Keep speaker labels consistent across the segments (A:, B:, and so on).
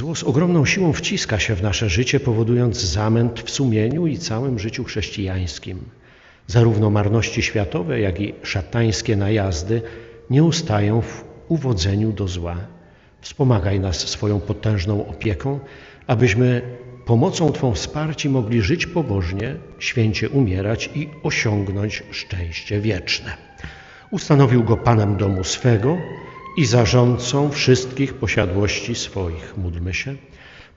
A: Zło z ogromną siłą wciska się w nasze życie, powodując zamęt w sumieniu i całym życiu chrześcijańskim. Zarówno marności światowe, jak i szatańskie najazdy nie ustają w uwodzeniu do zła. Wspomagaj nas swoją potężną opieką, abyśmy pomocą Twą wsparci mogli żyć pobożnie, święcie umierać i osiągnąć szczęście wieczne. Ustanowił go Panem domu swego i zarządcą wszystkich posiadłości swoich. Módlmy się.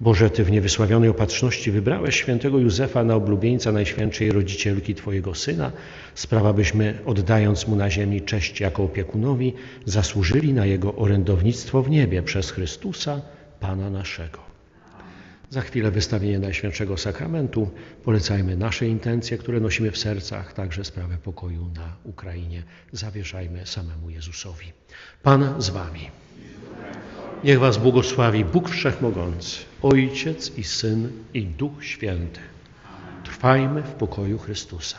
A: Boże, Ty w niewysławionej opatrzności wybrałeś świętego Józefa na oblubieńca Najświętszej Rodzicielki Twojego Syna, sprawa byśmy, oddając Mu na ziemi cześć jako opiekunowi, zasłużyli na Jego orędownictwo w niebie przez Chrystusa, Pana naszego. Za chwilę wystawienie Najświętszego Sakramentu. Polecajmy nasze intencje, które nosimy w sercach, także sprawę pokoju na Ukrainie. Zawierzajmy samemu Jezusowi. Pan z Wami. Niech Was błogosławi Bóg Wszechmogący, Ojciec i Syn i Duch Święty. Trwajmy w pokoju Chrystusa.